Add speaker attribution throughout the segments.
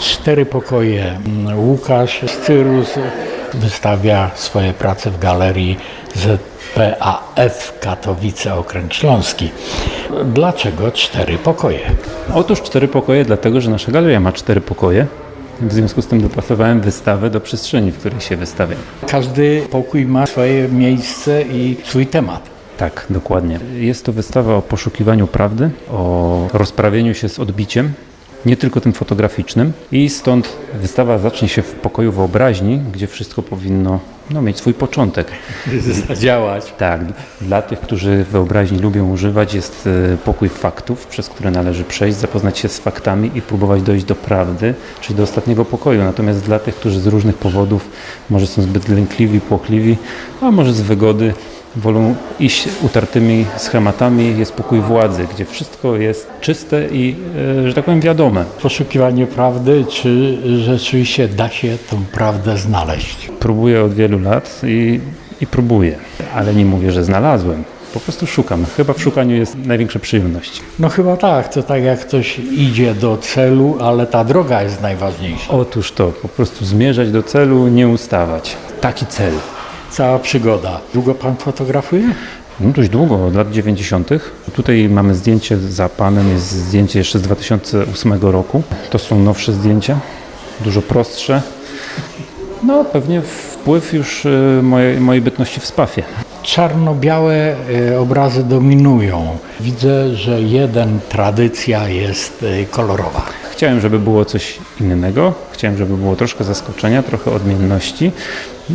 Speaker 1: cztery pokoje. Łukasz Cyrus wystawia swoje prace w galerii ZPAF Katowice Okręg Śląski. Dlaczego cztery pokoje?
Speaker 2: Otóż cztery pokoje, dlatego że nasza galeria ma cztery pokoje. W związku z tym dopasowałem wystawę do przestrzeni, w której się wystawiam.
Speaker 1: Każdy pokój ma swoje miejsce i swój temat.
Speaker 2: Tak, dokładnie. Jest to wystawa o poszukiwaniu prawdy, o rozprawieniu się z odbiciem, nie tylko tym fotograficznym. I stąd wystawa zacznie się w pokoju wyobraźni, gdzie wszystko powinno no, mieć swój początek.
Speaker 1: Zadziałać.
Speaker 2: Tak, dla tych, którzy wyobraźni lubią używać, jest e, pokój faktów, przez który należy przejść, zapoznać się z faktami i próbować dojść do prawdy, czyli do ostatniego pokoju. Natomiast dla tych, którzy z różnych powodów może są zbyt lękliwi, płochliwi, a może z wygody wolą iść utartymi schematami, jest pokój władzy, gdzie wszystko jest czyste i, e, że tak powiem, wiadome.
Speaker 1: Poszukiwanie prawdy, czy rzeczywiście da się tą prawdę znaleźć?
Speaker 2: Próbuję od wielu lat i, i próbuję, ale nie mówię, że znalazłem. Po prostu szukam. Chyba w szukaniu jest największa przyjemność.
Speaker 1: No chyba tak, to tak jak ktoś idzie do celu, ale ta droga jest najważniejsza.
Speaker 2: Otóż to, po prostu zmierzać do celu, nie ustawać. Taki cel.
Speaker 1: Cała przygoda. Długo pan fotografuje?
Speaker 2: No dość długo, od lat 90. Tutaj mamy zdjęcie za panem, jest zdjęcie jeszcze z 2008 roku. To są nowsze zdjęcia, dużo prostsze. No pewnie wpływ już y, mojej, mojej bytności w Spafie.
Speaker 1: Czarno-białe e, obrazy dominują. Widzę, że jeden tradycja jest e, kolorowa.
Speaker 2: Chciałem, żeby było coś innego, chciałem, żeby było troszkę zaskoczenia, trochę odmienności.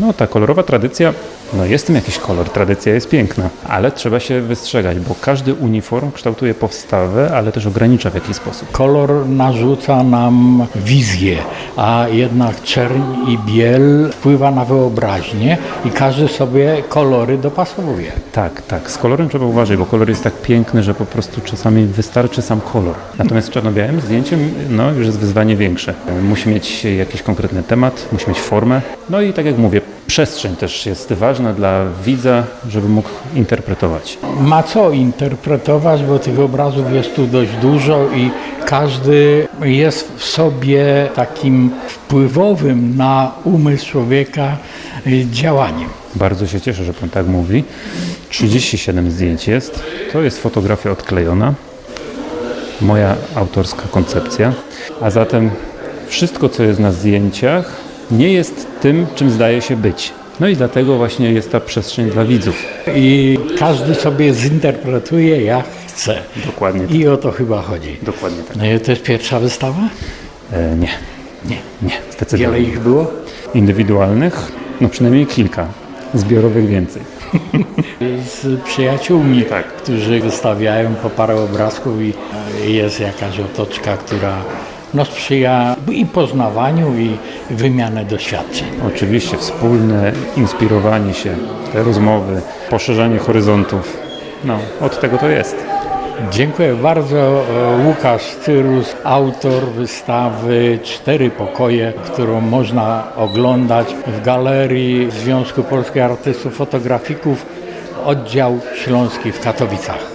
Speaker 2: No ta kolorowa tradycja, no jest tym jakiś kolor, tradycja jest piękna, ale trzeba się wystrzegać, bo każdy uniform kształtuje powstawę, ale też ogranicza w jakiś sposób.
Speaker 1: Kolor narzuca nam wizję, a jednak czerń i biel wpływa na wyobraźnię i każdy sobie kolory dopasowuje.
Speaker 2: Tak, tak, z kolorem trzeba uważać, bo kolor jest tak piękny, że po prostu czasami wystarczy sam kolor. Natomiast z czarno-białym zdjęciem, no już jest wyzwanie większe. Musi mieć jakiś konkretny temat, musi mieć formę, no i tak jak mówię, przestrzeń też jest ważna dla widza, żeby mógł interpretować.
Speaker 1: Ma co interpretować, bo tych obrazów jest tu dość dużo i każdy jest w sobie takim wpływowym na umysł człowieka działaniem.
Speaker 2: Bardzo się cieszę, że Pan tak mówi. 37 zdjęć jest. To jest fotografia odklejona. Moja autorska koncepcja. A zatem wszystko, co jest na zdjęciach, nie jest tym, czym zdaje się być. No i dlatego właśnie jest ta przestrzeń dla widzów.
Speaker 1: I każdy sobie zinterpretuje jak chce.
Speaker 2: Dokładnie tak.
Speaker 1: I o to chyba chodzi.
Speaker 2: Dokładnie tak.
Speaker 1: Y, To jest pierwsza wystawa?
Speaker 2: E, nie,
Speaker 1: Nie.
Speaker 2: nie,
Speaker 1: Wiele
Speaker 2: zdecydowanie.
Speaker 1: ich było?
Speaker 2: Indywidualnych, no przynajmniej kilka. Zbiorowych więcej.
Speaker 1: Z przyjaciółmi,
Speaker 2: Tak.
Speaker 1: którzy wystawiają po parę obrazków i jest jakaś otoczka, która no, sprzyja i poznawaniu, i wymianę doświadczeń.
Speaker 2: Oczywiście wspólne inspirowanie się, te rozmowy, poszerzanie horyzontów. No, od tego to jest.
Speaker 1: Dziękuję bardzo. Łukasz Cyrus, autor wystawy Cztery Pokoje, którą można oglądać w Galerii Związku Polskich Artystów Fotografików, oddział śląski w Katowicach.